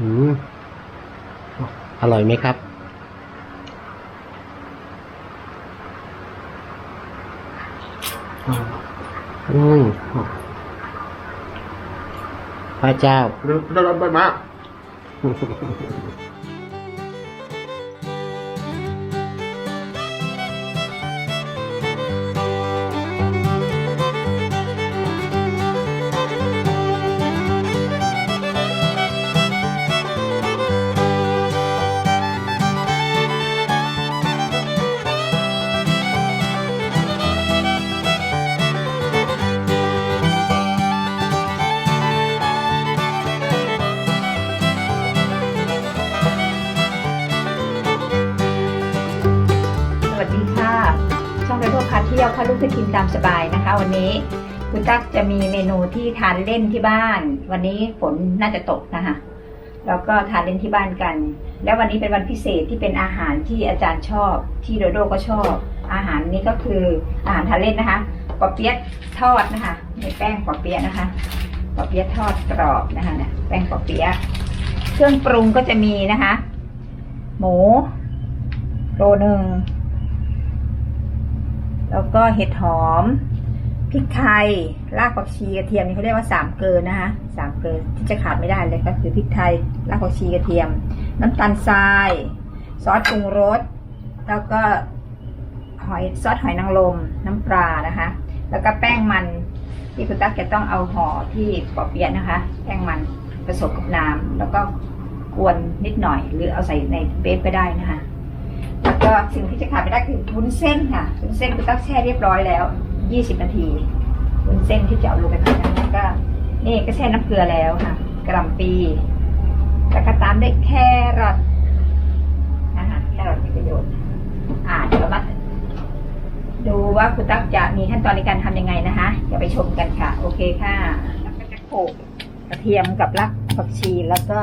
อืมอร่อยไหมครับ อืมพระเจ้าได้รับได้มาก ตามสบายนะคะ วันนี้คุณตั๊กจะมีเมนูที่ทานเล่นที่บ้าน วันนี้ฝนน่าจะตกนะคะแล้วก็ทานเล่นที่บ้านกัน แล้ววันนี้เป็นวันพิเศษที่เป็นอาหารที่อาจารย์ชอบ ที่โดโดก็ชอบ อาหารนี้ก็คืออาหารทานเล่นนะคะปอเปี๊ยะทอดนะคะในแป้งปอเปี๊ยะนะคะปอเปี๊ยะทอดกรอบนะคะเนี่ยแป้งปอเปี๊ยะเครื่องปรุงก็จะมีนะคะ หมูโลหนึ่ง แล้วก็เห็ดหอมพริกไทยรากผักชีกระเทียมนี่เขาเรียกว่าสามเกลือนะคะสามเกลือที่จะขาดไม่ได้เลยก็คือพริกไทยรากผักชีกระเทียม น้ำตาลทราย ซอสปรุงรสแล้วก็หอยซอสหอยนางรมน้ำปลานะคะ แล้วก็แป้งมันที่คุณตั๊กจะต้องเอาห่อที่ปอเปียะนะคะ แป้งมันผสมกับน้ำแล้วก็กวนนิดหน่อย หรือเอาใส่ในเบฟก็ได้นะคะ แล้วก็สิ่งที่จะขาดไม่ได้คือวุ้นเส้นค่ะวุ้นเส้นคุณตั๊กแช่เรียบร้อยแล้ว 20 นาทีวุ้นเส้นที่จะเอาลงไปผัดนะคะก็ นี่ก็แช่น้ำเกลือแล้วค่ะกระหล่ำปีแล้วก็ตามด้วยแครอทนะคะแครอทมีประโยชน์อ่าเดี๋ยวมาดูว่าคุณตั๊กจะมีขั้นตอนในการทำยังไงนะคะเดี๋ยวไปชมกันค่ะ โอเคค่ะแล้วก็จะโขลกกระเทียมกับรากผักชีแล้วก็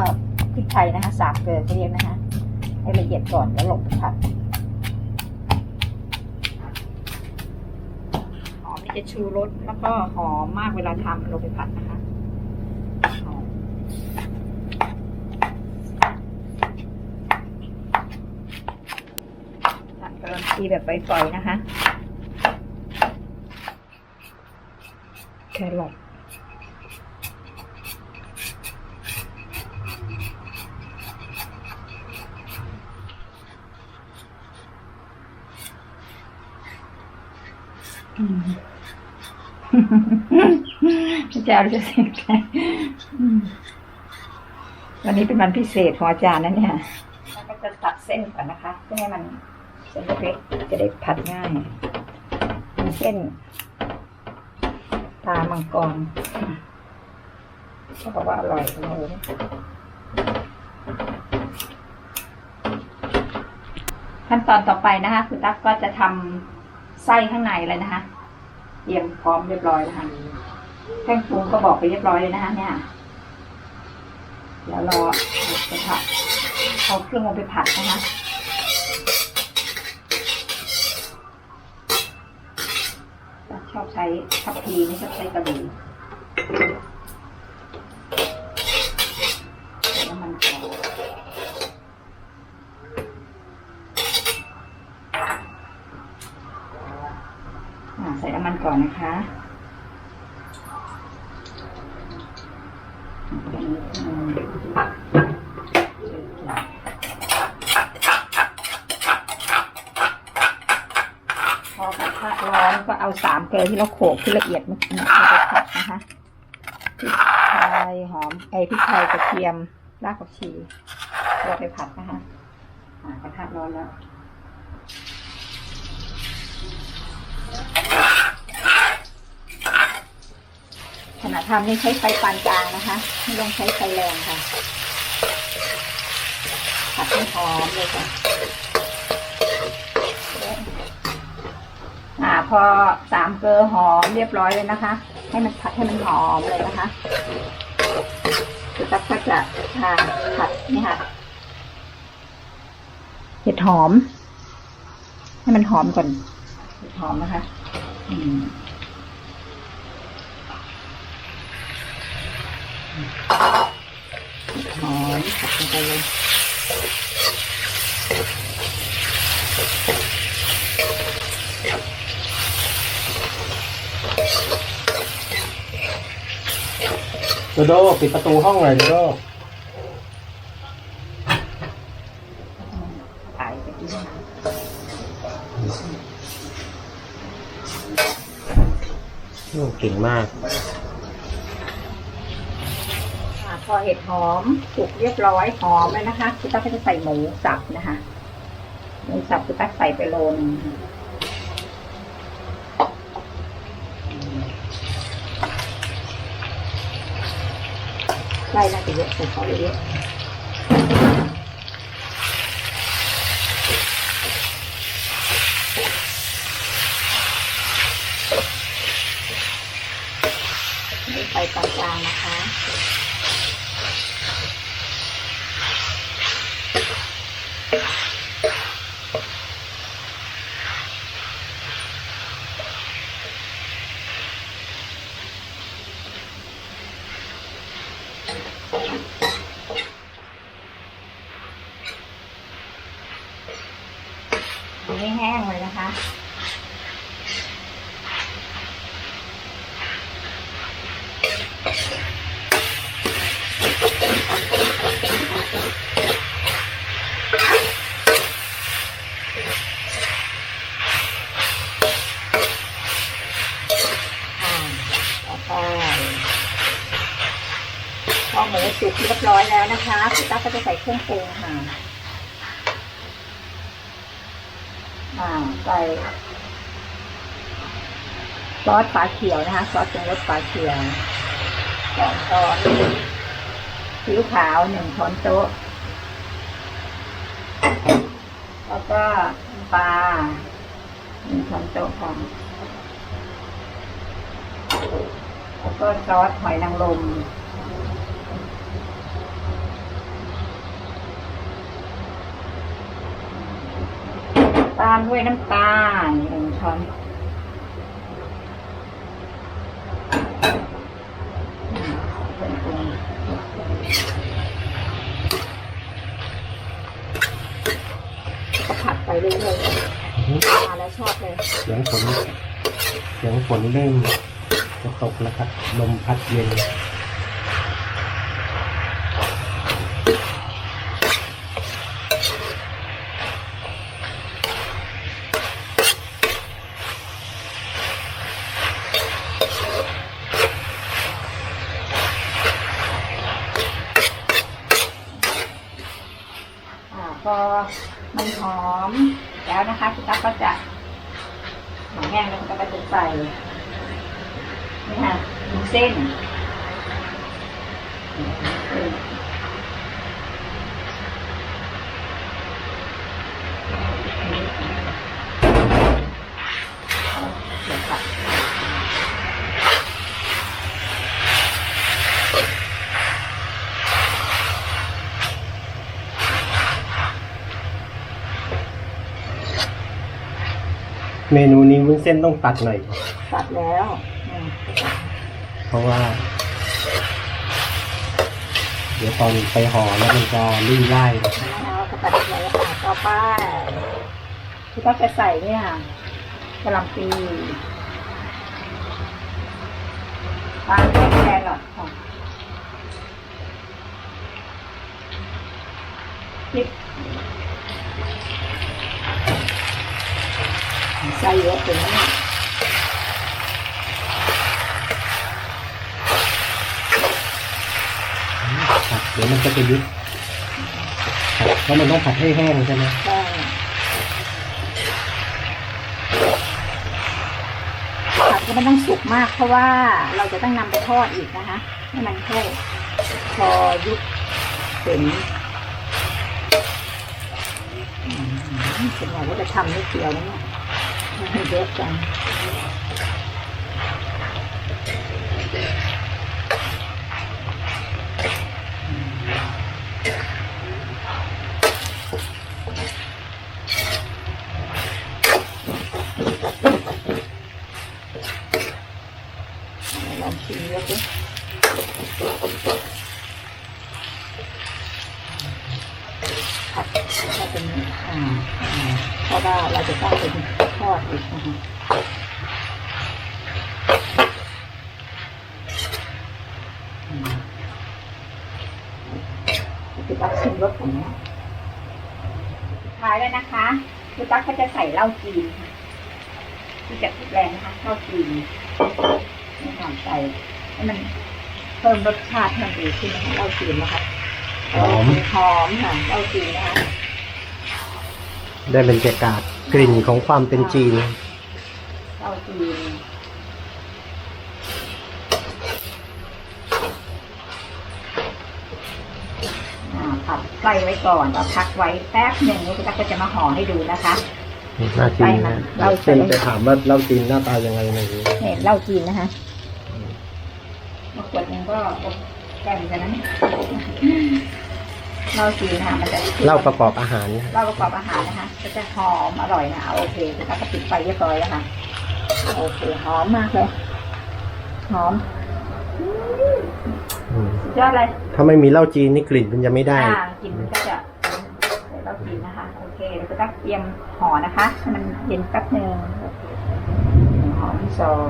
พริกไทยนะคะสามเกลือเขาเรียกนะคะ ให้ละเอียดก่อนแล้วลงไปผัดหอมนี่จะชูรสแล้วก็หอมมากเวลาทำลงไปผัดนะคะหอมผัดกระหล่ำปีแบบปล่อยๆนะคะ แครอท อืมจะเอาจะเสียงใจวันนี้เป็นวันพิเศษของอาจารย์นะเนี่ยแล้วก็จะตัดเส้นก่อนนะคะเพื่อให้มันเส้นเล็กๆจะได้ผัดง่ายเส้นตามังกรเขาบอกว่าอร่อยเลยขั้นตอนต่อไปนะคะ คุณตั๊กก็จะทำ ไส้ข้างในเลยนะคะเตรียมพร้อมเรียบร้อยแล้วค่ะแป้งปรุงก็บอกไปเรียบร้อยเลยนะคะ เนี่ย เดี๋ยวรอไปผัดเอาเครื่องลงไปผัดนะคะชอบใช้ทับพีไม่ชอบใช้กระดูกส่น้ำมันก่อนอ่าใส่น้ำมันก่อนนะคะอืมพอกระทะร้อนก็เอาสามเกลือที่เราโขลกที่ละเอียดเมื่อกี้เอาไปผัดนะคะพริกไทยหอมไอพริกไทยกระเทียมรากผักชีเราไปผัดนะคะอ่ากระทะร้อนแล้วขณะทำนี่ใช้ไฟปานกลางนะคะไม่ต้องใช้ไฟแรงค่ะผัดให้หอมเลยค่ะ อ่า พอสามเกลือหอมเรียบร้อยเลยนะคะ ให้มันผัดให้มันหอมเลยนะคะคือตักก็จะทานผัดนี่ค่ะ เห็ดหอม ให้มันหอมก่อน เห็ดหอมนะคะ อืมหหอมผัดลงไปเลย โดโดปิดประตูห้องหน่อยโดโดไก่ไปกินเก่งมากอ่าพอเห็ดหอมสุกเรียบร้อยหอมแล้วนะคะคุณตั๊กก็จะใส่หมูสับนะคะหมูสับคุณตั๊กใส่ไปโลนึงค่ะ ไล่น่าจะเยอะใส่เขาเยอะนี่ไปกลางๆนะคะ ดูให้แห้งเลยนะคะ อ่าแล้วก็พอหมูสุกเรียบร้อย แล้วนะคะพี่ตั๊กก็จะใส่เครื่องปรุงค่ะอ่าใส่ซอสฝาเขียวนะคะซอสปรุงรสฝาเขียวสองช้อนซีอิ๊วขาวหนึ่งช้อนโต๊ะแล้วก็ปลาหนึ่งช้อนโต๊ะค่ะแล้วก็ซอสหอยนางรม ตามด้วยน้ำตาลหนึ่งช้อนอืมเครื่องปรุงก็ผัดไปเรื่อยๆทานแล้วชอบเลยเสียงฝนเสียงฝนเริ่มจะตกแล้วครับ ลมพัดเย็น อ่าพอมันหอมแล้วนะคะคุณตั๊กก็จะหอมแห้งแล้วคุณตั๊กก็จะใส่นี่ค่ะวุ้น เส้นเส้นเดี๋ยวค่ะเมนูนี้วุ้นเส้นต้องตัดหน่อย ตัดแล้วอืมเพ ราะว่า เดี๋ยวตอนไปห่อแล้วมันจะลื่นไล่มะนาวก็ตัดแล้วค่ะต่อไปคุณตั๊กจะใส่เนี่ยกระหล่ำปีตามด้วยแครอทค่ะพริกใส่เยอะถึงนี้ ครับเดี๋ยวมันจะไปยึดครับเพราะมันต้องผัดให้แห้งใช่ไหมผัดก็ไม่ต้องสุกมาก เพราะว่าเราจะต้องนำไปทอดอีกนะคะให้มันแค่พอยุบถึงอืมเป็นไงว่าจะทำนิดเดียวนะเนี่ยมันเยอะจังลองชิมเยอะสิ ก็เป็นอ่าอ่าเพราะว่าเราจะต้องเป็นทอดอีกนะคะอืม คือตักชิมรสของเนี้ยสุดท้ายแล้วนะคะคือตักก็จะใส่เหล้าจีนค่ะที่จะพริกแรงนะคะเหล้าจีนนี่ค่ะใส่ให้มันเพิ่มรสชาติให้มันดีขึ้นนะคะเหล้าจีนนะคะหอมหอมค่ะเหล้าจีนนะคะได้บรรยากาศกลิ่นของความเป็นจีนเหล้าจีนอ่าผัด ไฟไว้ก่อนแล้วพักไว้แป๊บหนึ่งแล้วก็จะมาห่อให้ดูนะคะน่ากินนะเราใส่เช่นจะถามว่าเหล้าจีนหน้าตายังไงไม่รู้เนี่ยเหล้าจีนนะคะมาขวดหนึงก็แก่นกันนะเนี่ยเหล้าจีนนะคะมันจะเหล้าประกอบอาหารนะเหล้าประกอบอาหารนะคะก็จะหอมอร่อยนะโอเคแล้วก็ปิดไฟเรียบร้อยแล้วค่ะโอเคหอมมากเลยหอมอืมสุด ยอดเลยถ้าไม่มีเหล้าจีนนี่กลิ่นมันจะไม่ได้ อ่ากลิ่นมันก็จะใส่เหล้าจีนนะคะ โอเคเราจะต้องเตรียมห่อนะคะให้มันเย็นแป๊บหนึ่งโอเคห่อที่สอง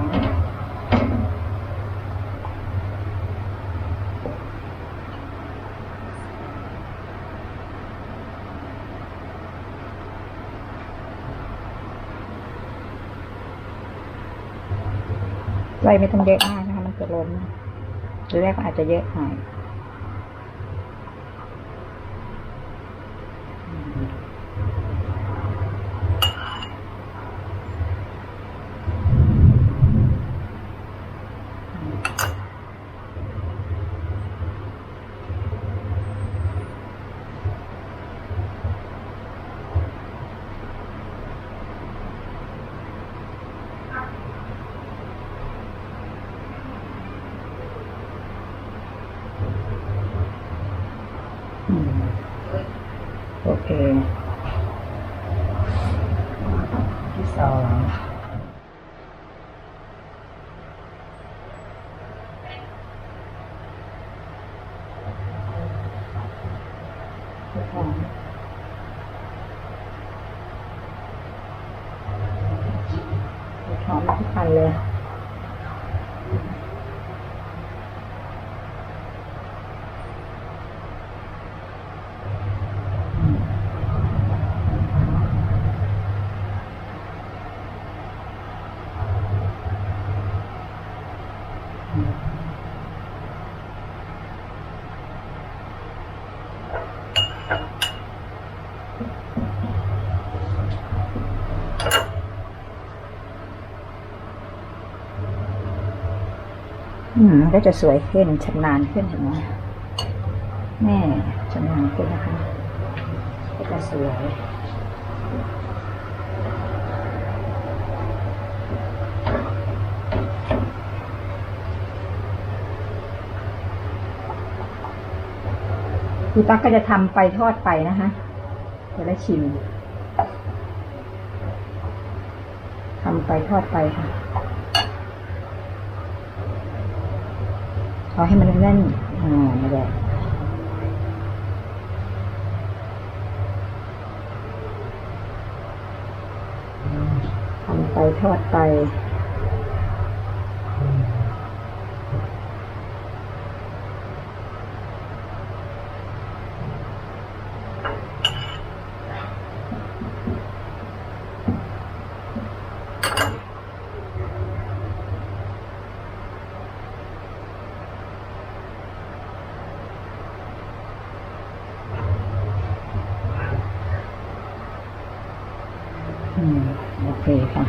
ไฟไม่ต้องเยอะมากนะคะ มันจะล้น หรือแรกก็อาจจะเยอะหน่อย อืม โอเค ที่สองที่สองหอมทุกคันเลย อืมก็จะสวยขึ้นชำนาญขึ้นเห็นไหมแม่ชำนาญขึ้นนะคะ ก็จะสวยคือตั๊กก็จะทำไปทอดไปนะคะจะได้ชิมทำไปทอดไปค่ะ เอาให้มันแน่นอ่าไม่ได้ทำไปทอดไป อืม โอเคค่ะ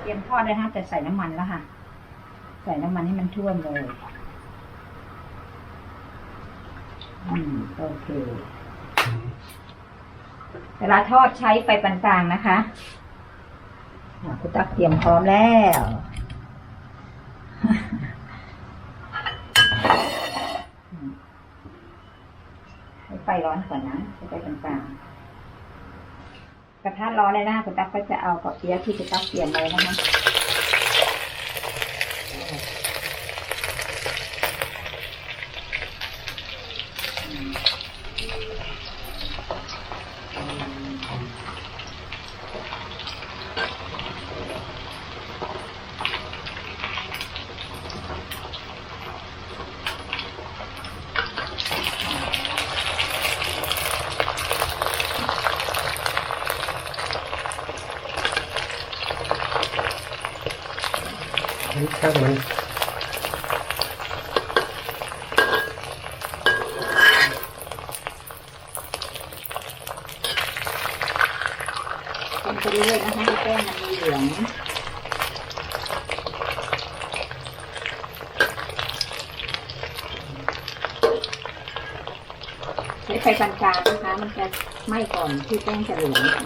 เตรียมทอ ดเลยฮะแต่ใส่น้ำมันแล้วค่ะ ใส่น้ำมันให้มันท่วมเลยอืมโอเคเวลาทอดใช้ไฟปานกลางนะคะอ่คุณตักเตรียมพร้อมแล้วให้ไฟร้อนก่อนนะให้ไฟปานกลาง กระทะร้อนเลยนะคะคุณตั๊กก็จะเอากระเปี๊ยะที่คุณตั๊กเตรียมไว้นะคะ ช่างมัน คนไปเรื่อยๆนะคะให้แป้งมันมีเหลืองใช้ไฟปานกลางนะคะ มันจะไหม้ก่อนที่แป้งจะเหลือง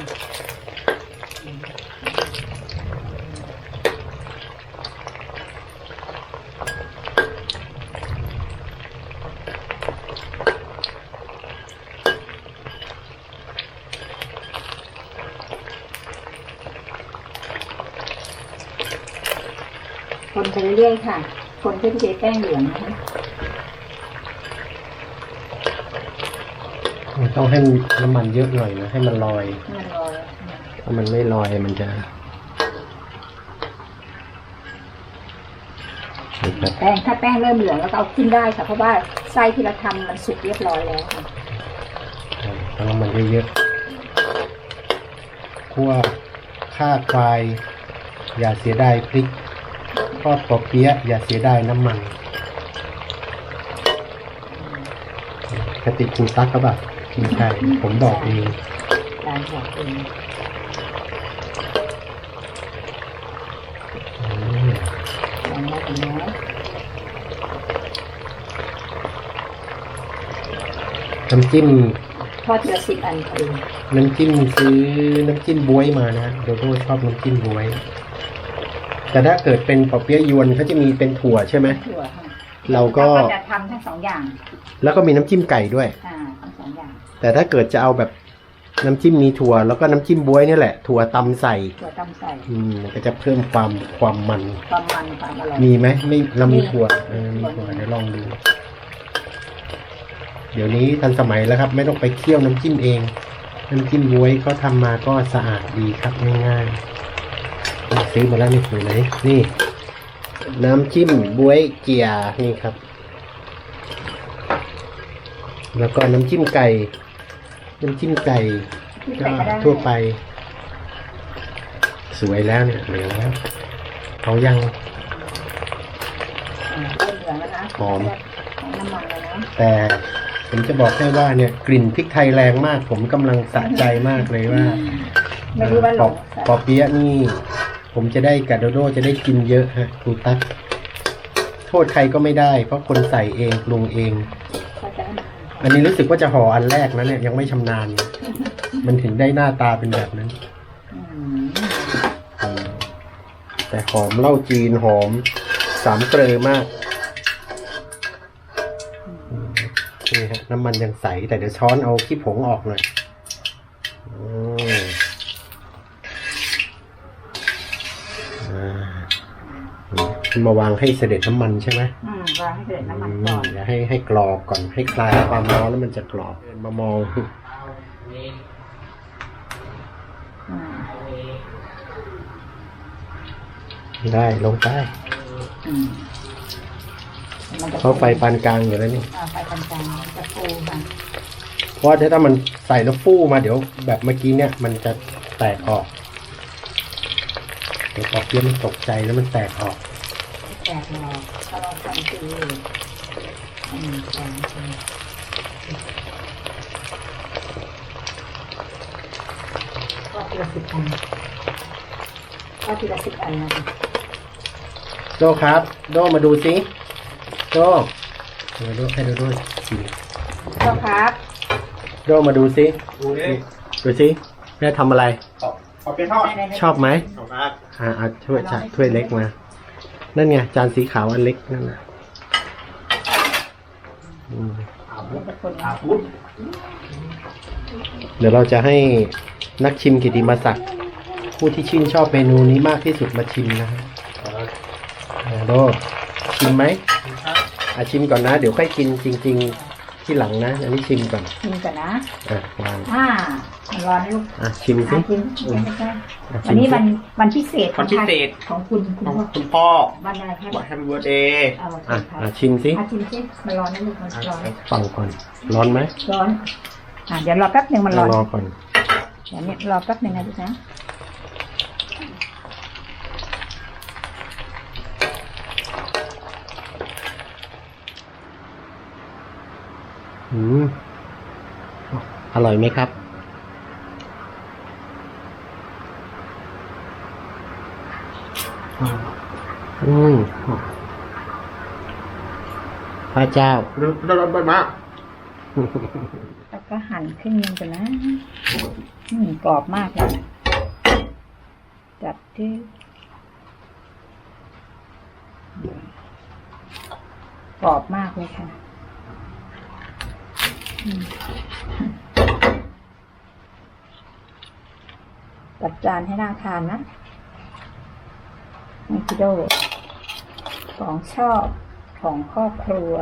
คนไปเรื่อยๆค่ะ คนเพื่อที่จะแป้งเหลืองนะคะ ต้องให้น้ำมันเยอะหน่อยนะ ให้มันลอยให้มันลอยถ้ามันไม่ลอยมันจะนะครับแป้งถ้าแป้งเริ่มเหลืองแล้วก็เอาขึ้นได้ค่ะ เพราะว่าไส้ที่เราทำมันสุกเรียบร้อยแล้วค่ะเอาน้ำมันเยอะๆคั่วข้าควาย อย่าเสียดายพริกทอดปอเปี๊ยะอย่าเสียดายน้ำมันกติครูตักก็แบบ ไม่ใช่ ผมบอกเองการบอกเองอืมอย่างนี้ถึงนะน้ำจิ้มทอดทีละสิบอันพอดีน้ำจิ้มซื้อน้ำจิ้มบวยมานะโดโดชอบน้ำจิ้มบวย แต่ถ้าเกิดเป็นปอเปี๊ยะยวนเขาจะมีเป็นถั่วใช่ไหมถั่วค่ะเราก็จะทำทั้งสองอย่าง แล้วก็มีน้ำจิ้มไก่ด้วย อ่า แต่ถ้าเกิดจะเอาแบบน้ำจิ้มมีถั่ว แล้วก็น้ำจิ้มบวยนี่แหละ ถั่วตำใส่ ถั่วตำใส่อืมมันก็จะเพิ่มความความมัน ความมันความอร่อยมีไหมไม่เรามีถั่วเออมีมีถั่วเดี๋ยวลองดู เดี๋ยวนี้ทันสมัยแล้วครับ ไม่ต้องไปเคี่ยวน้ำจิ้มเอง น้ำจิ้มบวยเขาทำมาก็สะอาดดีครับง่ายๆนี่ซื้อมาแล้วนี่คือไหนนี่ น้ำจิ้มบวยเกียร์นี่ครับ แล้วก็น้ำจิ้มไก่ น้ำจิ้มไก่ที่ก็ใส่ก็ได้ทั่วไป สวยแล้วเนี่ยเหลืองแล้วเอายังอ่าเริ่มเหลืองแล้วนะหอมของน้ำมันแล้วนะแต่ผมจะบอกให้ว่าเนี่ยกลิ่นพริกไทยแรงมาก ผมกำลังสะใจมากเลยว่าไม่รู้ว่าหลปองปอเปี๊ยะนี่ ผมจะได้กับโดโดจะได้กินเยอะฮะครูตั๊กโทษใครก็ไม่ได้ เพราะคนใส่เองปรุงเอง อันนี้รู้สึกว่าจะห่ออันแรกนะเนี่ยยังไม่ชำนาญมันถึงได้หน้าตาเป็นแบบนั้นแต่หอมเหล้าจีนหอมสามเกลอมากนี่ฮะน้ำมันยังใส แต่เดี๋ยวช้อนเอาขี้ผงออกหน่อยมานี่มาวางให้เสด็จน้ำมันใช่ไหมอืม วางให้เดือดน้ำมันก่อนอืมอย่าให้ให้กรอบก่อนให้คลายความร้อนแล้วมันจะกรอบเดินมามองอืมได้ลงไปอืมมันจะเขาไฟปานกลางอยู่แล้วนี่อ่าไฟปานกลางจะฟูค่ะเพราะว่าถ้ามันใส่แล้วฟู่มาเดี๋ยวแบบเมื่อกี้เนี่ย มันจะแตกออกเดี๋ยวพอเพี้ยมันตกใจแล้วมันแตกออกแตกหลอกถ้าลองทำดูอืมแตกจริงก็ทีละสิบอันก็ทีละสิบอันนะโดครับ โดมาดูสิโดมาดูให้โดโดชิมก็ครับโดมาดูสิดูดิดูสิแม่ทำอะไร ขอเป็นทอดชอบไหมขอบครับอ่าเอาถ้วยจะถ้วยเล็กมา นั่นไงจานสีขาวอันเล็กนั่นนะอืมอาบุ เดี๋ยวเราจะให้นักชิมกิติมาศักดิ์ผู้ที่ชื่นชอบเมนูนี้มากที่สุดมาชิมนะฮะอ่าโดชิมไหมอาชิมก่อนนะ เดี๋ยวค่อยกินจริง ๆ ที่หลังนะ อันนี้ชิมก่อนกินก่อนนะ อะวางอ่ามันร้อนนะลูกอะชิมสิอ่ากินกินไม่ได้อะวันนี้ชิมสิวันวันพิเศษวันพิเศษของคุณคุณของพ่อคุณพ่อวันอะไรครับวันแฮปปี้เบิร์ดเดย์เอาวันอะที่อะชิมสิอาชิมสิมันร้อนนะลูกมันร้อนฟังก่อน ร้อนไหมร้อนอ่าเดี๋ยวรอแป๊บหนึ่งมันร้อนรอก่อน เดี๋ยวนี้รอแป๊บหนึ่งนะลูกนะ อืมอร่อยไหมครับ อืมพระเจ้าเดี๋ยวเดี๋ยวเดี๋ยวมาแล้วก็หั่นขึ้นมันกันนะอืมกรอบมากเลยจัดที่กรอบมากเลยค่ะอืม จัดจานให้น่าทานนะนี่คือโดของชอบของครอบครัว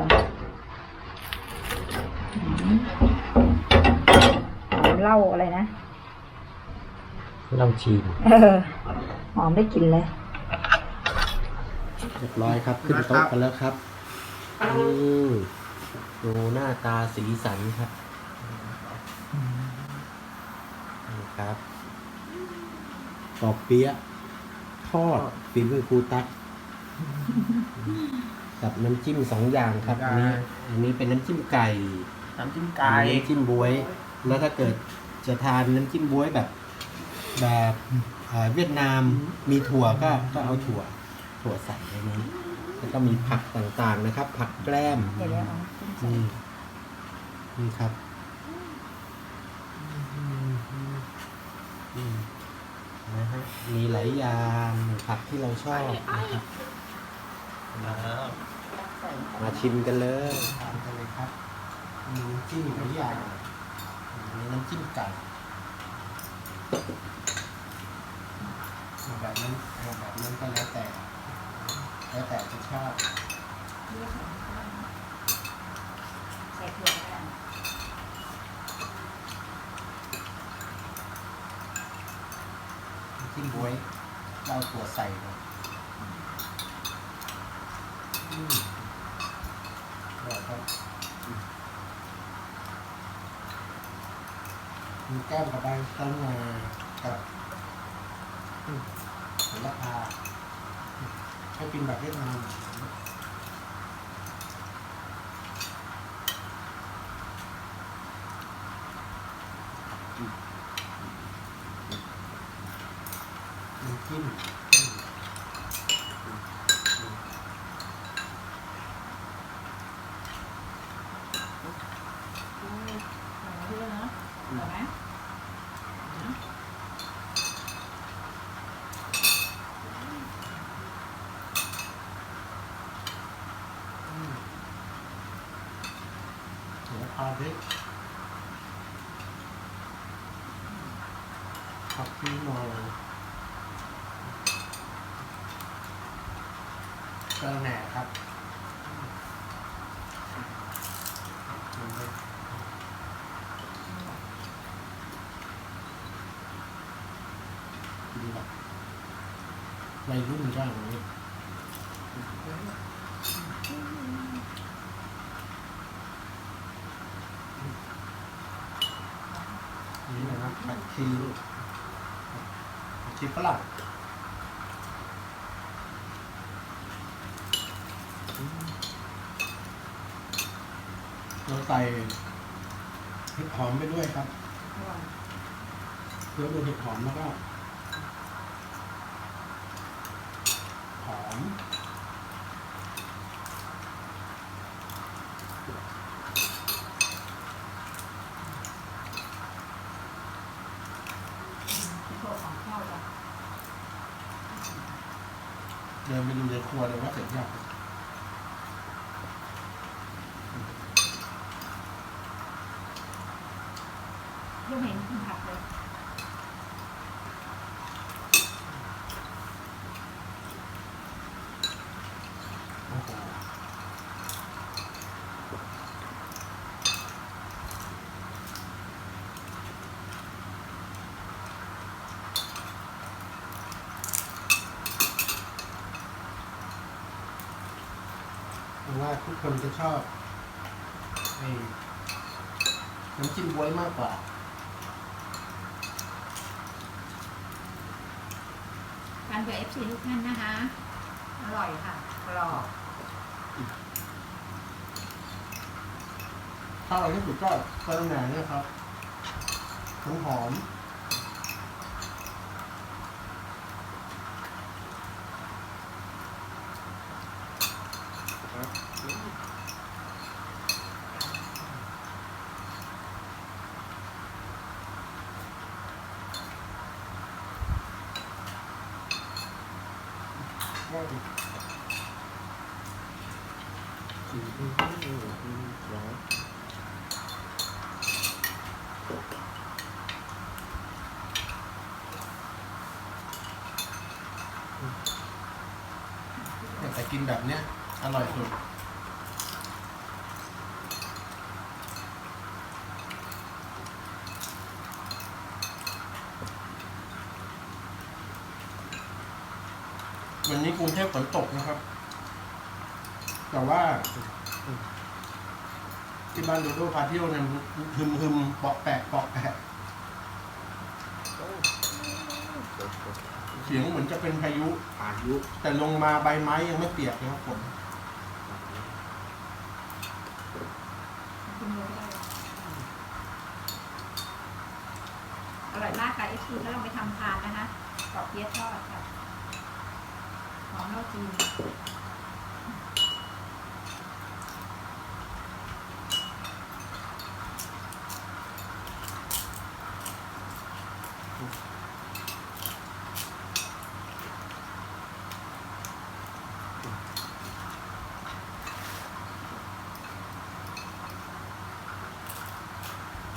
อืมหอมเหล้าอะไรนะเราจีนเออหอมได้กลินเลยเรียบร้อยครับ ขึ้นโต๊ะกันแล้วครับนี่ ดูหน้าตาสีสันครับนี่ครับปอกเปี๊ยะทอดฝีมือครูตักกับน้ำจิ้มสองอย่างครับอันนี้อันนี้เป็นน้ำจิ้มไก่น้ำจิ้มอัไก่นนี้น้ำจิ้มบวย แล้วถ้าเกิดจะทานน้ำจิ้มบวยแบบ แบบเอ่อเวียดนามมีถั่วก็ก็เอาถั่ว ถั่วใส่ในนี้ แล้วก็มีผักต่างๆนะครับ ผักแกล้มเดี๋ยวเดี๋ยวเอาขึ้นใส่นี่นี่ครับอืมนะฮะมีหลายอย่างผักที่เราชอบนะครับมาชิมกันเลยทานกันเลยครับมีน้ำจิ้มหลายอย่างมีน้ำจิ้มไก่เอาแบบนั้นเอาแบบนั้นก็แล้วแต่ แล้วแต่จะชอบใส่ถั่วกันจิ้มบวยเราตัวใส่เลยอืมอร่อยครับมีแก้มกับใบต้นงากับอืมโหระพาอืม ให้กินแบบเวียดนามน้ำจิ้มอืมโหระพาเด็กผักชีหน่อยกระแหน่ครับดีแบบวัยรุ่นย่างนี้ นี่นะครับผักชีผักชี ฝรั่งอืมเราใส่เห็ดหอมไปด้วยครับเพื่อดูเห็ดหอมแล้วก็ หอม เดินไปดูในครัวเลยว่าเสร็จยัง ยังเห็นคุณผักเลย โอ้โห ผมว่าทุกคนจะชอบไอ้น้ำจิ้มบ๊วยมากกว่า ทานกับเอฟซีทุกท่านนะคะ อร่อยค่ะ กรอบถ้าอร่อยที่สุดก็กระแหน่เนี่ยครับหอมหอมแต่ กินแบบเนี้ย อร่อยสุดวันนี้กรุงเทพฝนตกนะครับ แต่ว่า ที่บ้านโดโดพาเที่ยวเนี่ยฮึมฮึมเปาะแปะเปาะแปะ เสียงเหมือนจะเป็นพายุ พายุแต่ลงมาใบไม้ยังไม่เปียกนะครับผมอร่อยมากค่ะเอฟซีถ้าลองไปทำทานนะคะกรอบเปี๊ยะทอดค่ะหอมเล่าจีน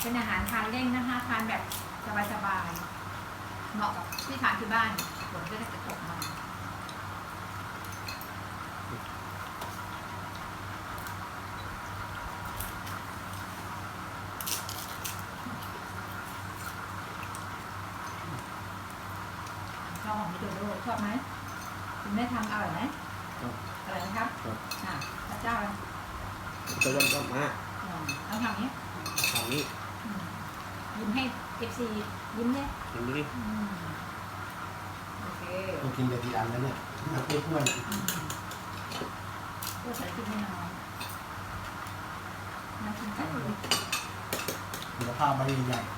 เป็นอาหารทานเล่นนะคะทานแบบสบายๆเหมาะกับที่ทานที่บ้านฝนก็จะตกมาชอบของพี่โดโดชอบไหมคุณแม่ทำอร่อยไหมอร่อยนะครับอะพระเจ้าเลยจะวันก็มาอืมต้องทำอย่างนี้ ทางนี้ อืมยิ้มให้เอฟซียิ้ มเนี่ยทีนี้อืมโอเคต้องกินแต่ทีอันแล้วเนี่ยนักเพื่อนอืมก็ใส่พริกไม่น้อยน้ำพริกใส่เลยคุณภาพใบใหญ่ๆ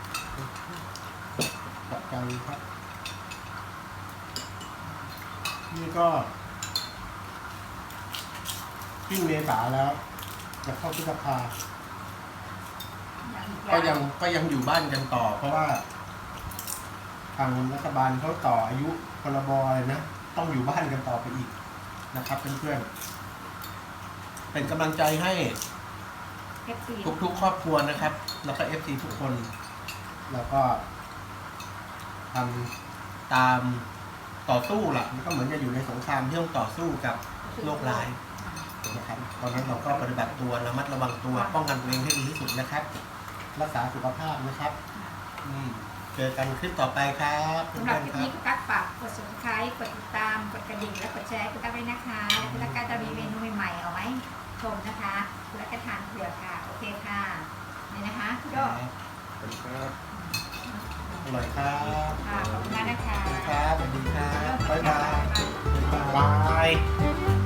จับใจครับ นี่ก็ขึ้นเมษาแล้ว จะเข้าพฤษภา อย่างอีก็อยังก็ยังอยู่บ้านกันต่อ เพราะว่า ทางรัฐบาลเขาต่ออายุพรบอะไรนะ ต้องอยู่บ้านกันต่อไปอีกนะครับเพื่อนๆเป็นกำลังใจให้เอฟซีทุกๆ ครอบครัวนะครับ แล้วก็เอฟซีทุกคน แล้วก็ทำตามต่อสู้ล่ะมันก็เหมือนจะอยู่ในสงครามที่ต้องต่อสู้กับโรคร้ายนะครับตอนนั้นเราก็ปฏิบัติตัวระมัดระวังตัวป้องกันตัวเองให้ดีที่สุดนะครับ รักษาสุขภาพนะครับ อืม เจอกันคลิปต่อไปครับเพื่สำหรับอนคลิปๆครันี้บคุณตั๊กฝากกด subscribe กดติดตาม กดกระดิ่ง และกดแชร์ให้คุณตั๊กด้วยนะคะแล้วคุณตั๊กก็จะมีเมนูใหม่ๆเอาไว้ชมนะคะคุณตั๊กก็ทานเผื่อค่ะ โอเคค่ะนี่นะคะพี่โดเป็นครับอร่อยครับค่ะขอบคุณมากนะคะครับสวัสดีครับบ๊ายบาย บ๊ายบายบ๊ายบาย